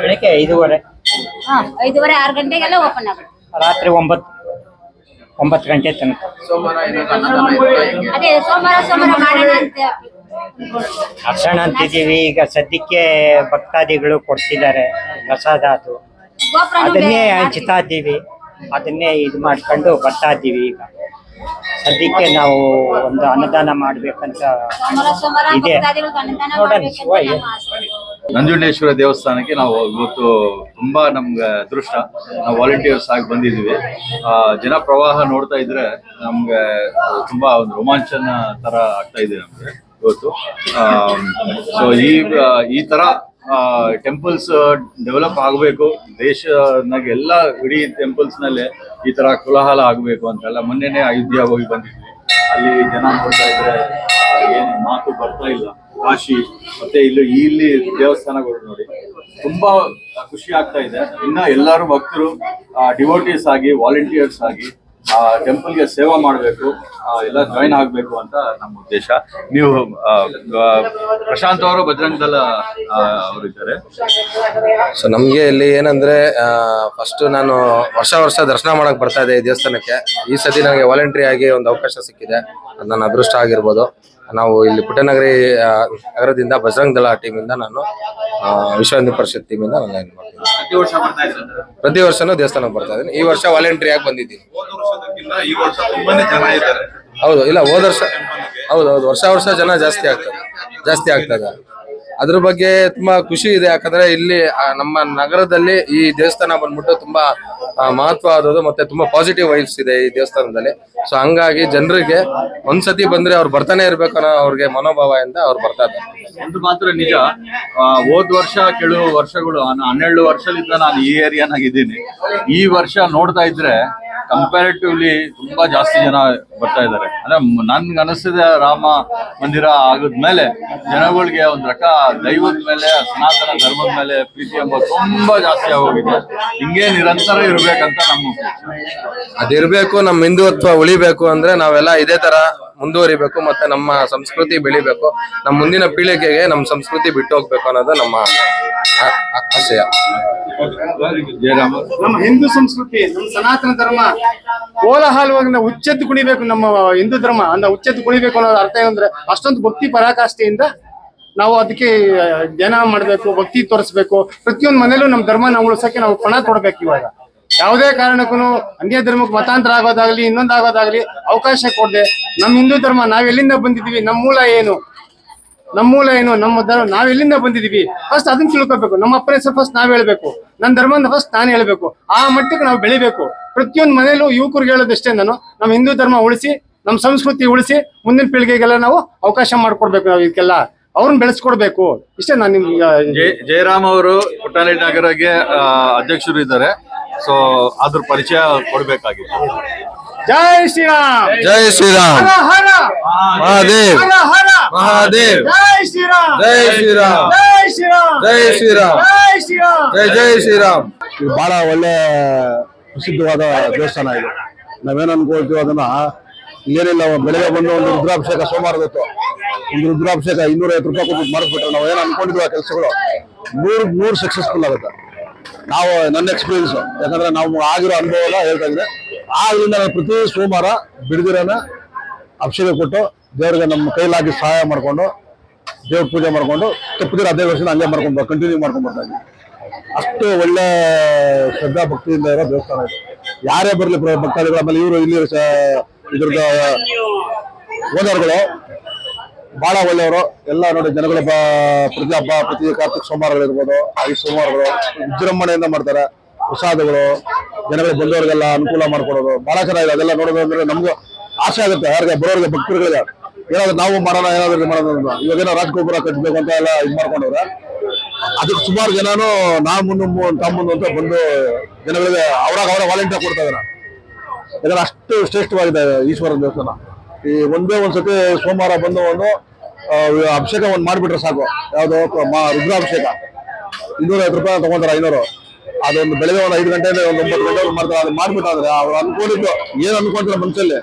ಬೆಳಗ್ಗೆ ಐದೂವರೆ. ಹಾ ಐದೂವರೆ ಆರು ಗಂಟೆಗೆಲ್ಲ ಓಪನ್ ಆಗುತ್ತೆ. ರಾತ್ರಿ ಒಂಬತ್ತು ಒಂಬತ್ತು ಗಂಟೆ ತನಕ? ಅದೇ ಸೋಮವಾರ ಸೋಮವಾರ ಮಾಡೋಣ ಅಂತ ಅಂತಿದ್ದೀವಿ ಈಗ ಸದ್ಯಕ್ಕೆ ಭಕ್ತಾದಿಗಳು ಕೊಡ್ತಿದ್ದಾರೆ ಪ್ರಸಾದ ಅದು. ಅದನ್ನೇ ಹಂಚ್ತಾ ಇದ್ದೀವಿ. ಅದನ್ನೇ ಇದು ಮಾಡ್ಕೊಂಡು ಬರ್ತಾ ಇದ್ದೀವಿ ಈಗ ಸದ್ಯಕ್ಕೆ ನಾವು ಒಂದು ಅನ್ನದಾನ ಮಾಡ್ಬೇಕಂತ ಇದೆ. ನೋಡೋಣ. ನಂಜುಂಡೇಶ್ವರ ದೇವಸ್ಥಾನಕ್ಕೆ ನಾವು ಇವತ್ತು ತುಂಬಾ ನಮ್ಗೆ ಅದೃಷ್ಟ ನಾವು ವಾಲಂಟಿಯರ್ಸ್ ಆಗಿ ಬಂದಿದ್ದೀವಿ ಜನ ಪ್ರವಾಹ ನೋಡ್ತಾ ಇದ್ರೆ ನಮ್ಗೆ ತುಂಬಾ ಒಂದು ರೋಮಾಂಚನ ತರ ಆಗ್ತಾ ಇದೆ ನಮ್ಗೆ ಇವತ್ತು ಸೊ ಈ ಈ ತರ ಟೆಂಪಲ್ಸ್ ಡೆವಲಪ್ ಆಗಬೇಕು. ದೇಶನಾಗ ಎಲ್ಲ ಇಡೀ ಟೆಂಪಲ್ಸ್ನಲ್ಲಿ ಈ ತರ ಕೋಲಾಹಲ ಆಗಬೇಕು ಅಂತೆಲ್ಲ ಮೊನ್ನೆನೇ ಅಯೋಧ್ಯ ಹೋಗಿ ಬಂದಿದ್ವಿ. ಅಲ್ಲಿ ಜನ ನೋಡ್ತಾ ಇದ್ರೆ ಏನು ಮಾತು ಬರ್ತಾ ಇಲ್ಲ. ಕಾಶಿ, ಮತ್ತೆ ಇಲ್ಲಿ ಇಲ್ಲಿ ದೇವಸ್ಥಾನಗಳು ನೋಡಿ. ತುಂಬಾ ಖುಷಿ ಆಗ್ತಾ ಇದೆ. ಇನ್ನ ಎಲ್ಲರೂ ಭಕ್ತರು ಡಿವೋಟೀಸ್ ಆಗಿ ವಾಲಂಟಿಯರ್ಸ್ ಆಗಿ ಆ ಟೆಂಪಲ್ಗೆ ಸೇವಾ ಮಾಡಬೇಕು ಎಲ್ಲ ಜಾಯಿನ್ ಆಗಬೇಕು ಅಂತ ನಮ್ಮ ಉದ್ದೇಶ. ನೀವು ಪ್ರಶಾಂತ್ ಅವರು ದಳ ಅವರಿದ್ದಾರೆ. ಸೊ ನಮಗೆ ಇಲ್ಲಿ ಏನಂದ್ರೆ ಫಸ್ಟ್ ನಾನು ವರ್ಷ ವರ್ಷ ದರ್ಶನ ಮಾಡಕ್ ಬರ್ತಾ ಇದ್ದೆ ಈ ದೇವಸ್ಥಾನಕ್ಕೆ. ಈ ಸತಿ ನನಗೆ ವಾಲಂಟ್ರಿ ಆಗಿ ಒಂದು ಅವಕಾಶ ಸಿಕ್ಕಿದೆ. ನನ್ನ ಅದೃಷ್ಟ ಆಗಿರ್ಬೋದು. ನಾವು ಇಲ್ಲಿ ಪುಟ್ಟನಗರಿ ನಗರದಿಂದ ಬಜರಂಗ್ ದಳ ಟೀಮಿಂದ ನಾನು ವಿಶ್ವ ಹಿಂದೂ ಪರಿಷತ್ ಟೀಮಿಂದ ನಾನು ಮಾಡ್ತೀನಿ ಪ್ರತಿ ವರ್ಷನೂ ದೇವಸ್ಥಾನಕ್ಕೆ ಬರ್ತಾ ಇದ್ದೀನಿ. ಈ ವರ್ಷ ವಾಲಂಟ್ರಿ ಆಗಿ ಬಂದಿದ್ದೀನಿ. ಹೌದು ಇಲ್ಲ ಹೋದ ವರ್ಷ ಹೌದು ಹೌದು. ವರ್ಷ ವರ್ಷ ಜನ ಜಾಸ್ತಿ ಆಗ್ತದೆ. ಜಾಸ್ತಿ ಆಗ್ತದೆ. ಅದ್ರ ಬಗ್ಗೆ ತುಂಬಾ ಖುಷಿ ಇದೆ. ಯಾಕಂದ್ರೆ ಇಲ್ಲಿ ನಮ್ಮ ನಗರದಲ್ಲಿ ಈ ದೇವಸ್ಥಾನ ಬಂದ್ಬಿಟ್ಟು ತುಂಬಾ ಮಹತ್ವ ಆದದ್ದು ಮತ್ತೆ ತುಂಬಾ ಪಾಸಿಟಿವ್ ವೈಬ್ಸ್ ಇದೆ ಈ ದೇವಸ್ಥಾನದಲ್ಲಿ. ಸೊ ಹಂಗಾಗಿ ಜನರಿಗೆ ಒಂದ್ಸತಿ ಬಂದ್ರೆ ಅವ್ರು ಬರ್ತಾನೆ ಇರ್ಬೇಕು ಅನ್ನೋ ಅವ್ರಿಗೆ ಮನೋಭಾವ ಇಂದ ಅವ್ರು ಬರ್ತಾ ಇದ್ದಾರೆ. ಒಂದು ಮಾತ್ರ ನಿಜ ಹೋದ್ ವರ್ಷ ಕೆಲವು ವರ್ಷಗಳು ನಾನು ಹನ್ನೆರಡು ವರ್ಷದಿಂದ ನಾನು ಈ ಏರಿಯಾನಾಗಿದ್ದೀನಿ ಈ ವರ್ಷ ನೋಡ್ತಾ ಇದ್ರೆ ಕಂಪ್ಯಾರಿಟಿವ್ಲಿ ತುಂಬಾ ಜಾಸ್ತಿ ಜನ ಬರ್ತಾ ಇದ್ದಾರೆ ಅಂದ್ರೆ ನನ್ಗೆ ಅನಿಸಿದೆ ರಾಮ ಮಂದಿರ ಆಗದ್ಮೇಲೆ ಜನಗಳಿಗೆ ಒಂದ್ ರಕ ದೈವದ ಮೇಲೆ, ಸನಾತನ ಧರ್ಮದ ಮೇಲೆ ಪ್ರೀತಿ ಎಂಬ ತುಂಬಾ ಜಾಸ್ತಿ ಆಗೋಗಿದೆ ಹಿಂಗೆ ನಿರಂತರ ಇರ್ಬೇಕಂತ ನಮ್ಮ. ಅದಿರ್ಬೇಕು ನಮ್ಮ ಹಿಂದುತ್ವ ಉಳಿಬೇಕು ಅಂದ್ರೆ ನಾವೆಲ್ಲ ಇದೇ ತರ ಮುಂದುವರಿಬೇಕು ಮತ್ತೆ ನಮ್ಮ ಸಂಸ್ಕೃತಿ ಬೆಳಿಬೇಕು. ನಮ್ಮ ಮುಂದಿನ ಪೀಳಿಗೆಗೆ ನಮ್ಮ ಸಂಸ್ಕೃತಿ ಬಿಟ್ಟು ಹೋಗ್ಬೇಕು ಅನ್ನೋದು ನಮ್ಮ ಆಶಯ. ನಮ್ಮ ಹಿಂದೂ ಸಂಸ್ಕೃತಿ ನಮ್ಮ ಸನಾತನ ಧರ್ಮ ಕೋಲಾಹಲವಾಗಿ ನಾವು ಉಚ್ಚೆತ್ತು ಕುಣಿಬೇಕು ನಮ್ಮ ಹಿಂದೂ ಧರ್ಮ. ಅಂದ್ರೆ ಉಚ್ಚೆತ್ತು ಕುಣಿಬೇಕು ಅನ್ನೋದು ಅರ್ಥ ಏನಂದ್ರೆ ಅಷ್ಟೊಂದು ಭಕ್ತಿ ಪರಾಕಾಷ್ಠೆಯಿಂದ ನಾವು ಅದಕ್ಕೆ ಜನ ಮಾಡಬೇಕು ಭಕ್ತಿ ತೋರಿಸ್ಬೇಕು. ಪ್ರತಿಯೊಂದು ಮನೇಲೂ ನಮ್ಮ ಧರ್ಮ ನಾವು ಉಳಿಸೋಕೆ ನಾವು ಪಣ ಕೊಡ್ಬೇಕು ಇವಾಗ. ಯಾವುದೇ ಕಾರಣಕ್ಕೂ ಅನ್ಯ ಧರ್ಮಕ್ಕೆ ಮತಾಂತರ ಆಗೋದಾಗ್ಲಿ ಇನ್ನೊಂದು ಆಗೋದಾಗ್ಲಿ ಅವಕಾಶ ಕೊಡದೆ ನಮ್ಮ ಹಿಂದೂ ಧರ್ಮ ನಾವೆಲ್ಲಿಂದ ಎಲ್ಲಿಂದ ಬಂದಿದೀವಿ ನಮ್ಮ ಮೂಲ ಏನು? ನಮ್ಮ ಮೂಲ ಏನು? ನಮ್ಮ ಧರ್ಮ ನಾವೆಲ್ಲಿಂದ ಎಲ್ಲಿಂದ ಬಂದಿದೀವಿ ಫಸ್ಟ್ ಅದನ್ನ ತಿಳ್ಕೊಬೇಕು. ನಮ್ಮ ಹೆಸರು ಫಸ್ಟ್ ನಾವ್ ಹೇಳ್ಬೇಕು. ನನ್ನ ಧರ್ಮನ ಫಸ್ಟ್ ನಾನು ಹೇಳ್ಬೇಕು. ಆ ಮಟ್ಟಕ್ಕೆ ನಾವು ಬೆಳಿಬೇಕು. ಪ್ರತಿಯೊಂದು ಮನೇಲೂ ಯುವಕರಿಗೆ ಹೇಳೋದಷ್ಟೇ ನಾನು. ನಮ್ಮ ಹಿಂದೂ ಧರ್ಮ ಉಳಿಸಿ, ನಮ್ಮ ಸಂಸ್ಕೃತಿ ಉಳಿಸಿ, ಮುಂದಿನ ಪೀಳಿಗೆಗೆಲ್ಲ ನಾವು ಅವಕಾಶ ಮಾಡ್ಕೊಡ್ಬೇಕು ನಾವು ಇದಕ್ಕೆಲ್ಲ. ಅವ್ರನ್ನ ಬೆಳೆಸ್ಕೊಡ್ಬೇಕು. ಇಷ್ಟೇ ನಾನು ನಿಮ್ಗೆ ಜಯ ಜಯರಾಮ್ ಅವರು ಪುಟ್ಟಾನಿ ನಗರಗೆ ಅಧ್ಯಕ್ಷರು ಇದ್ದಾರೆ. ಸೊ ಅದ್ರ ಪರಿಚಯ ಕೊಡ್ಬೇಕಾಗಿತ್ತು ಜೈ ಶ್ರೀರಾಮ್. ಜೈ ಶ್ರೀರಾಮ್. ಹರ ಹರ. ಮಹಾದೇವ್. ಹರ ಹರ. ಮಹಾದೇವ್. ಜೈ ಶ್ರೀರಾಮ್. ಜೈ ಶ್ರೀರಾಮ್. ಜೈ ಶ್ರೀರಾಮ್. ಜೈ ಶ್ರೀರಾಮ್. ಜೈ ಶ್ರೀರಾಮ್. ಜೈ ಜೈ ಶ್ರೀರಾಮ್. ಇದು ಬಹಳ ಒಳ್ಳೆ ಪ್ರಸಿದ್ಧವಾದ ದೇವಸ್ಥಾನ ಇದು. ನಾವೇನು ಅನ್ಕೊಳ್ತೀವಿ ಅದನ್ನ ಏನಿಲ್ಲ ಬೆಳಗ್ಗೆ ಬಂದು ಒಂದು ರುದ್ರಾಭಿಷೇಕ ಸೋಮವಾರದತ್ತು ಒಂದು ರುದ್ರಾಭಿಷೇಕ ಇನ್ನೂರ ಐವತ್ತು ರೂಪಾಯಿ ಕೊಟ್ಟು ಮಾಡಿಸ್ಬಿಟ್ರೆ ನಾವು ಏನು ಅನ್ಕೊಂಡಿದ್ವಿ ಆ ಕೆಲಸಗಳು. ನೂರ್ ನೂರ್ ಸಕ್ಸಸ್ಫುಲ್ ಆಗುತ್ತೆ. ನಾವು ನನ್ನ ಎಕ್ಸ್ಪೀರಿಯನ್ಸ್ ಯಾಕಂದ್ರೆ ನಾವು ಆಗಿರೋ ಅನುಭವ ಎಲ್ಲ ಹೇಳ್ತಾ ಇದ್ರೆ ಆಗ್ಲಿಂದ ನಾನು ಪ್ರತಿ ಸೋಮವಾರ ಬಿಡದಿರನ ಅಭಿಷೇಕ ಕೊಟ್ಟು ದೇವ್ರಿಗೆ ನಮ್ಮ ಕೈಲಾಗಿ ಸಹಾಯ ಮಾಡಿಕೊಂಡು, ದೇವ್ರ ಪೂಜೆ ಮಾಡ್ಕೊಂಡು, ತಪ್ಪಿದ್ರೆ ಅದೇ ವರ್ಷದಿಂದ ಹಂಗೆ ಮಾಡ್ಕೊಂಡು ಕಂಟಿನ್ಯೂ ಮಾಡ್ಕೊಂಡು ಬರ್ತಾ ಅಷ್ಟು ಒಳ್ಳೆ ಶ್ರದ್ಧಾ ಭಕ್ತಿಯಿಂದ ಇರೋ ದೇವಸ್ಥಾನ ಇದೆ. ಯಾರೇ ಬರಲಿ ಭಕ್ತಾದಿಗಳು ಆಮೇಲೆ ಇವರು ಇಲ್ಲಿ ಇದ್ರದ್ದು ಓನರ್ಗಳು ಬಹಳ ಒಳ್ಳೆಯವರು. ಎಲ್ಲ ನೋಡಿ ಜನಗಳ ಪ್ರತಿ ಹಬ್ಬ, ಪ್ರತಿ ಕಾರ್ತಿಕ ಸೋಮವಾರಗಳಿರ್ಬೋದು ಐದು ಸೋಮವಾರಗಳು ವಿಜೃಂಭಣೆಯಿಂದ ಮಾಡ್ತಾರೆ. ಪ್ರಸಾದಗಳು ಜನಗಳ ಬಂದವರಿಗೆಲ್ಲ ಅನುಕೂಲ ಮಾಡ್ಕೊಡೋದು. ಬಹಳ ಚೆನ್ನಾಗಿದೆ. ಅದೆಲ್ಲ ನೋಡೋದು ಅಂದ್ರೆ ನಮ್ಗೆ ಆಸೆ ಆಗುತ್ತೆ. ಯಾರಿಗೆ ಬರೋರಿಗೆ, ಭಕ್ತರುಗಳಿಗೆ. ಏನಾದ್ರು ನಾವು ಮಾಡೋಣ, ಏನಾದ್ರು ಮಾಡೋಣ ಇವಾಗೇನೋ ರಾಜಗೋಪುರ ಕಟ್ಟಬೇಕು ಅಂತ ಎಲ್ಲ ಇದು ಮಾಡ್ಕೊಂಡವ್ರೆ. ಅದಕ್ಕೆ ಸುಮಾರು ಜನನು ನಾ ಮುಂದೆ ತಮ್ಮ ಮುಂದೆ ಅಂತ ಬಂದು ಜನಗಳಿಗೆ ಅವ್ರಾಗ ಅವರ ವಾಲಂಟಿಯರ್ ಕೊಡ್ತಾ ಇದ್ದಾರೆ ಅಷ್ಟು ಶ್ರೇಷ್ಠವಾಗಿದೆ ಈಶ್ವರನ ದೇವಸ್ಥಾನ. ಈ ಒಂದೇ ಒಂದ್ಸತಿ ಸೋಮವಾರ ಬಂದು ಅಭಿಷೇಕ ಒಂದು ಮಾಡಿಬಿಟ್ರೆ ಸಾಕು. ಯಾವುದೋ ರುದ್ರಾಭಿಷೇಕ. ಇನ್ನೂರ ಐವತ್ತು ರೂಪಾಯಿ ತಗೊಂತಾರೆ ಐನೂರು. ಅದೊಂದು ಬೆಳಗ್ಗೆ ಒಂದು ಐದು ಗಂಟೆಯಿಂದ ಒಂದು ಒಂಬತ್ತು ಗಂಟೆ ಮಾಡ್ತಾರೆ. ಅದು ಮಾಡ್ಬಿಟ್ಟಾದ್ರೆ ಅವ್ರು ಅನ್ಕೊಂಡಿದ್ದು, ಏನು ಅನ್ಕೊಂತಾರೆ ಮನಸ್ಸಲ್ಲಿ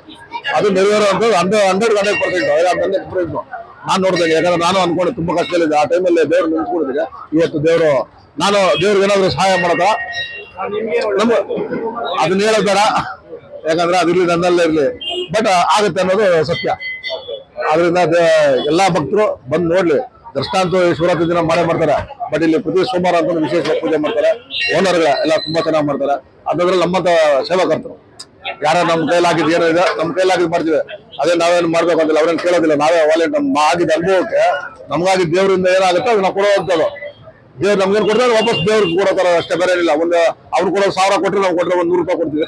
ಅದು ನೆರವೇರೋ ಅಂತ ಹಂಡ್ರೆಡ್ ಹಂಡ್ರೆಡ್ ಹಂಡ್ರೆಡ್ ಪರ್ಸೆಂಟ್ ನಾನು ನೋಡಿದಾಗ ಯಾಕಂದ್ರೆ ನಾನು ಅನ್ಕೊಂಡು ತುಂಬಾ ಕಷ್ಟದಲ್ಲಿದ್ದೆ ಆ ಟೈಮಲ್ಲಿ ದೇವ್ರು ನೆನ್ಸ್ಕೊಂಡಿದ್ದೆ ಇವತ್ತು ದೇವರು, ನಾನು ದೇವ್ರಿಗೆ ಏನಾದರೂ ಸಹಾಯ ಮಾಡೋದಾ ನಮ್ಮ ಅದನ್ನ ಹೇಳೋ ಬೇಡ. ಯಾಕಂದ್ರೆ ಅದಿರ್ಲಿ ನನ್ನಲ್ಲೇ ಇರ್ಲಿ. ಬಟ್ ಆಗುತ್ತೆ ಅನ್ನೋದು ಸತ್ಯ. ಅದರಿಂದ ಎಲ್ಲಾ ಭಕ್ತರು ಬಂದು ನೋಡ್ಲಿ. ಈ ಶಿವರಾತ್ರಿ ದಿನ ಮಾಡೇ ಮಾಡ್ತಾರೆ. ಬಟ್ ಇಲ್ಲಿ ಪ್ರತಿ ಸೋಮವಾರ ಅಂತ ವಿಶೇಷ ಪೂಜೆ ಮಾಡ್ತಾರೆ. ಓನರ್ಗಳ ಎಲ್ಲ ತುಂಬಾ ಚೆನ್ನಾಗಿ ಮಾಡ್ತಾರೆ. ಅದ್ರಲ್ಲಿ ನಮ್ಮಂತ ಸೇವಾಕರ್ತರು. ಯಾರ ನಮ್ಮ ಕೈಲಾಗಿದ್ದು ಏನೋ ಇದೆ ನಮ್ಮ ಕೈಲಾಗಿದ್ದು ಮಾಡ್ತೀವಿ ಅದೇ ನಾವೇನು ಮಾಡ್ಬೇಕು ಅಂತಿಲ್ಲ, ಅವ್ರೇನು ಕೇಳೋದಿಲ್ಲ. ನಾವೇ ವಾಲೆಂಟ್ ನಮ್ಮ ಆಗಿದ್ದ ಅನುಭವಕ್ಕೆ ನಮಗಾಗಿ ದೇವರಿಂದ ಏನಾಗುತ್ತೆ ಅದನ್ನ ಕೊಡುವಂಥದ್ದು. ದೇವ್ರು ನಮ್ಗೇನು ಕೊಡ್ತಾರೆ, ವಾಪಸ್ ದೇವ್ರಿಗೆ ಕೊಡೋ ತರ ಅಷ್ಟೇ, ಬೇರೆ ಏನಿಲ್ಲ. ಒಂದು ಅವ್ರು ಕೊಡೋ ಸಾವಿರ ಕೊಟ್ಟರೆ ನಾವು ಕೊಟ್ಟರೆ ಒಂದು ನೂರು ರೂಪಾಯಿ ಕೊಡ್ತೀವಿ.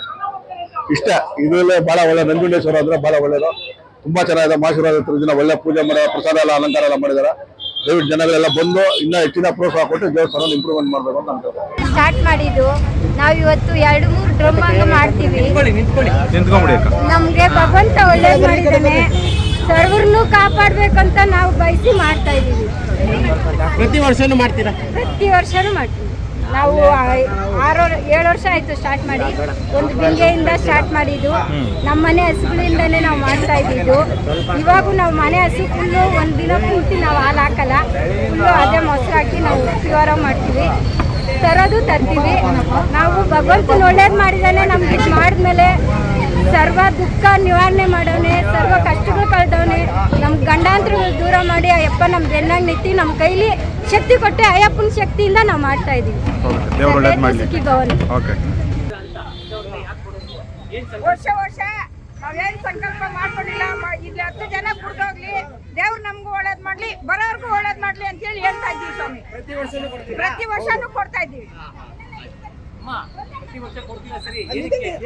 ಇಷ್ಟೇ. ಇದರಲ್ಲೇ ಬಹಳ ಒಳ್ಳೆ ನಂಜುಂಡೇಶ್ವರ ಅಂದ್ರೆ ಬಹಳ ಒಳ್ಳೇದು. ತುಂಬಾ ಚೆನ್ನಾಗಿದೆ. ಮಹಾಶಿವರಾತ್ರಿ ದಿನ ಒಳ್ಳೆ ಪೂಜೆ ಮಾಡಿ ಪ್ರಸಾದ ಎಲ್ಲ ಅಲಂಕಾರ ಎಲ್ಲ ಮಾಡಿದ್ದಾರೆ. ದಯವಿಟ್ಟು ಜನಗಳೆಲ್ಲ ಬಂದು ಇನ್ನ ಹೆಚ್ಚಿನ ಪ್ರೋತ್ಸಾಹ ಕೊಟ್ಟು ದೇವಸ್ಥಾನ ಇಂಪ್ರೂವ್ಮೆಂಟ್ ಮಾಡಬೇಕು ಅಂತ ಸ್ಟಾರ್ಟ್ ಮಾಡಿದ್ದು ನಾವು ಇವತ್ತು ಎರಡು ಮೂರು ಡ್ರಮ್ ಅನ್ನು ಮಾಡ್ತೀವಿ. ನಮ್ಗೆ ಭಗವಂತ ಒಳ್ಳೇದು ಮಾಡಿದ್ದಾನೆ. ಸರ್ವರ್ನು ಕಾಪಾಡ್ಬೇಕಂತ ನಾವು ಬಯಸಿ ಮಾಡ್ತಾ ಇದೀವಿ ಪ್ರತಿ ವರ್ಷನೂ ಮಾಡ್ತೀರಾ? ಪ್ರತಿ ವರ್ಷನೂ ಮಾಡ್ತೀವಿ. ನಾವು ಆರು ಏಳು ವರ್ಷ ಆಯ್ತು ಸ್ಟಾರ್ಟ್ ಮಾಡಿ. ಒಂದು ಬಿಂಗೆಯಿಂದ ಸ್ಟಾರ್ಟ್ ಮಾಡಿದ್ದು. ನಮ್ಮ ಮನೆ ಹಸುಗಳಿಂದಲೇ ನಾವು ಮಾಡ್ತಾ ಇದ್ದಿದ್ದು. ಇವಾಗೂ ನಾವು ಮನೆ ಹಸು ಫುಲ್ಲು ಒಂದು ದಿನ ಪೂರ್ತಿ ನಾವು ಹಾಲು ಹಾಕಲ್ಲ. ಫುಲ್ಲು ಅದೇ ಮೊಸರು ಹಾಕಿ ನಾವು ಪ್ಯೂರ ಮಾಡ್ತೀವಿ. ತರೋದು ತರ್ತೀವಿ. ನಾವು ಭಗವಂತನ ಒಳ್ಳೇದು ಮಾಡಿದಾನೆ ನಮ್ಗೆ ಇದು ಮಾಡಿದ್ಮೇಲೆ ಸರ್ವ ದುಃಖ ನಿವಾರಣೆ ಮಾಡೋನೆ ಸರ್ವ ಕಷ್ಟಗಳು ಕಳೆದವನೆ. ನಮ್ಮ ಗಂಡಾಂತರ ದೂರ ಮಾಡಿ ಅಯ್ಯಪ್ಪ ನಮ್ಮ ಬೆನ್ನಾಗ ನಿಂತು ನಮ್ಮ ಕೈಲಿ ಶಕ್ತಿ ಕೊಟ್ಟೆ ಅಯ್ಯಪ್ಪನ ಶಕ್ತಿಯಿಂದ ನಾವು ಮಾಡ್ತಾ ಇದೀವಿ ದೇವ್ರು ಒಳ್ಳೇದ್ ಮಾಡ್ಲಿ ಸುಖಿ ಭವನ. ಓಕೆ ವರ್ಷ ವರ್ಷ ನಾವೇನ್ ಸಂಕಲ್ಪ ಮಾಡ್ಕೊಂಡಿಲ್ಲ ಇಲ್ಲಿ ಹತ್ತು ಜನ ಕುಡ್ದೋಗ್ಲಿ ದೇವ್ರು ನಮ್ಗೂ ಒಳ್ಳೇದ್ ಮಾಡ್ಲಿ ಬರೋರ್ಗೂ ಒಳ್ಳೇದ್ ಮಾಡ್ಲಿ ಅಂತ ಹೇಳಿ ಹೇಳ್ತಾ ಇದ್ದೀವಿ ಸ್ವಾಮಿ. ಪ್ರತಿ ವರ್ಷನೂ ಕೊಡ್ತಾ ಇದ್ದೀವಿ. ಏನಕ್ಕೆ ಪ್ರತಿ ವರ್ಷ ದೇವಸ್ಥಾನ ಸರಿ?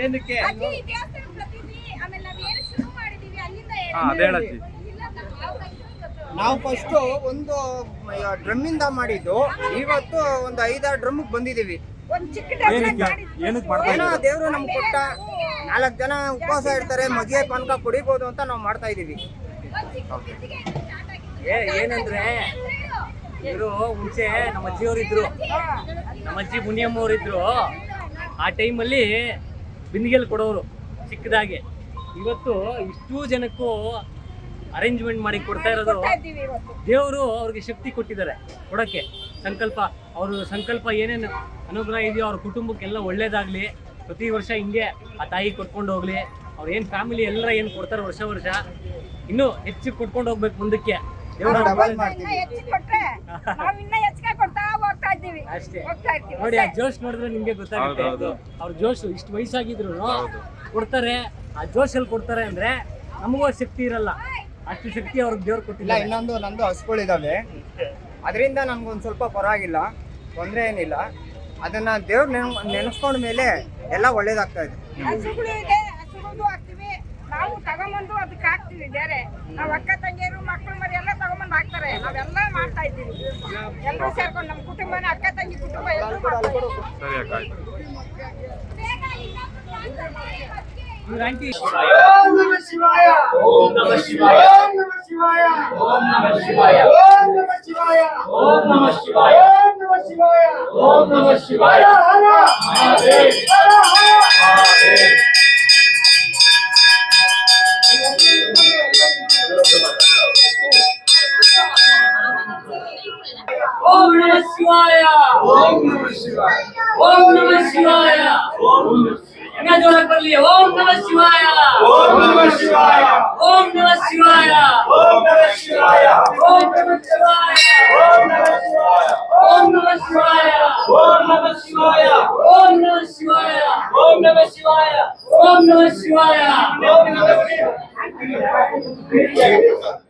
ಏನಕ್ಕೆ? ನಾವ್ ಏನಕ್ಕೆ ಶುರು ಮಾಡಿದೀವಿ ಅಲ್ಲಿಂದ ಹೇಳಿ. ಹಾ ಅದೇ ಹೇಳತ್ತಿ ನಾವು ಫಸ್ಟು ಒಂದು ಡ್ರಮ್ಮಿಂದ ಮಾಡಿದ್ದು. ಇವತ್ತು ಒಂದು ಐದಾರು ಡ್ರಮ್ಗೆ ಬಂದಿದ್ದೀವಿ ಒಂದ್ ಚಿಕ್ಕ ಡೆವಲಪ್ ಮಾಡಿದ್ವಿ. ಏನಕ್ಕೆ ಮಾಡ್ತಾ ಏನೋ ದೇವರು ನಮ್ಗೆ ಕೊಟ್ಟ ನಾಲ್ಕು ಜನ ಉಪವಾಸ ಇರ್ತಾರೆ ಮಜ್ಜಿಗೆ ಪಾನಕ ಕುಡಿಬೋದು ಅಂತ ನಾವು ಮಾಡ್ತಾ ಏ ಏನಂದ್ರೆ? ಇವರು ಮುಂಚೆ ನಮ್ಮ ಅಜ್ಜಿಯವರು ಇದ್ರು ನಮ್ಮ ಅಜ್ಜಿ ಮುನಿಯಮ್ಮ ಇದ್ರು ಆ ಟೈಮಲ್ಲಿ ಬಿಂದಿಗೆಲ್ ಕೊಡೋರು ಚಿಕ್ಕದಾಗೆ. ಇವತ್ತು ಇಷ್ಟು ಜನಕ್ಕೂ ಅರೇಂಜ್ಮೆಂಟ್ ಮಾಡಿ ಕೊಡ್ತಾ ಇರೋದು ದೇವರು ಅವ್ರಿಗೆ ಶಕ್ತಿ ಕೊಟ್ಟಿದ್ದಾರೆ ಕೊಡೋಕ್ಕೆ. ಸಂಕಲ್ಪ, ಅವರು ಸಂಕಲ್ಪ ಏನೇನು ಅನುಗ್ರಹ ಇದೆಯೋ ಅವ್ರ ಕುಟುಂಬಕ್ಕೆಲ್ಲ ಒಳ್ಳೇದಾಗಲಿ. ಪ್ರತಿ ವರ್ಷ ಹಿಂಗೆ ಆ ತಾಯಿ ಕೊಟ್ಕೊಂಡು ಹೋಗ್ಲಿ. ಅವ್ರು ಏನು ಫ್ಯಾಮಿಲಿ ಎಲ್ಲರ ಏನು ಕೊಡ್ತಾರೆ ವರ್ಷ ವರ್ಷ. ಇನ್ನೂ ಹೆಚ್ಚು ಕೊಟ್ಕೊಂಡು ಹೋಗ್ಬೇಕು ಮುಂದಕ್ಕೆ. ದೇವ್ರ ಡಬಲ್ ಇನ್ನ ಮಾಡ್ತೀವಿ. ಹೆಚ್ಚಿಗೆ ಕೊಟ್ರೆ ನಾವ್ ಇನ್ನ ಹೆಚ್ಚಿಗೆ ಕೊಡ್ತಾ ಹೋಗ್ತಾ ಇದ್ದೀವಿ. ಅಷ್ಟೇ. ಹೋಗ್ತಾ ಇರ್ತೀವಿ. ನೋಡಿ ಆ ಜೋಶ್ ನೋಡಿದ್ರೆ ನಿಮ್ಗೆ ಗೊತ್ತಾಗುತ್ತೆ. ಅವ್ರ ಜೋಶ್ ಇಷ್ಟು ವಯಸ್ಸಾಗಿದ್ರು ಕೊಡ್ತಾರೆ. ಆ ಜೋಶಲ್ಲಿ ಕೊಡ್ತಾರೆ ಅಂದ್ರೆ ನಮಗೂ ಅಷ್ಟ್ ಶಕ್ತಿ ಇರಲ್ಲ. ಅಷ್ಟು ಶಕ್ತಿ ಅವ್ರಿಗೆ ದೇವ್ರು ಇಲ್ಲ ಕೊಟ್ಟಿಲ್ಲ ಇನ್ನೊಂದು ನಂದು ಹಸುಗಳಿದಾವೆ. ಅದರಿಂದ ನನ್ಗೊಂದು ಸ್ವಲ್ಪ ಪರವಾಗಿಲ್ಲ. ತೊಂದರೆ ಏನಿಲ್ಲ. ಅದನ್ನ ದೇವ್ರು ನೆನ್ ನೆನೆಸ್ಕೊಂಡ ಮೇಲೆ ಎಲ್ಲ ಒಳ್ಳೇದಾಗ್ತಾ ಇದೆ. ಹಸುಗಳು ಇದೆ ಹಸುಗಳು ಹಾಕ್ತಿವಿ. ನಾವು ತಗೊಂಬಂದು ಅದಕ್ಕೆ ಹಾಕ್ತೀವಿ ಬೇರೆ. ನಾವು ಅಕ್ಕ ತಂಗಿಯರು ತಗೊಂಬಂದು ಹಾಕ್ತಾರೆ ನಾವೆಲ್ಲ ಮಾಡ್ತಾ ಇದ್ದೀವಿ. ಎಲ್ಲರೂ ಸೇರ್ಕೊಂಡು ನಮ್ಮ ಕುಟುಂಬನ ಅಕ್ಕ ತಂಗಿ ಕುಟುಂಬ ಎಲ್ಲರೂ ಮಾಡ್ತಾ ಇದ್ದೀವಿ. शिवाय ओम नमः शिवाय ओम नमः शिवाय ओम इतना ज़ोर कर लिए ओम नमः शिवाय ओम नमः शिवाय ओम नमः शिवाय ओम नमः शिवाय ओम नमः शिवाय ओम नमः शिवाय ओम नमः शिवाय ओम नमः शिवाय ओम नमः शिवाय ओम नमः शिवाय ओम नमः शिवाय ओम नमः शिवाय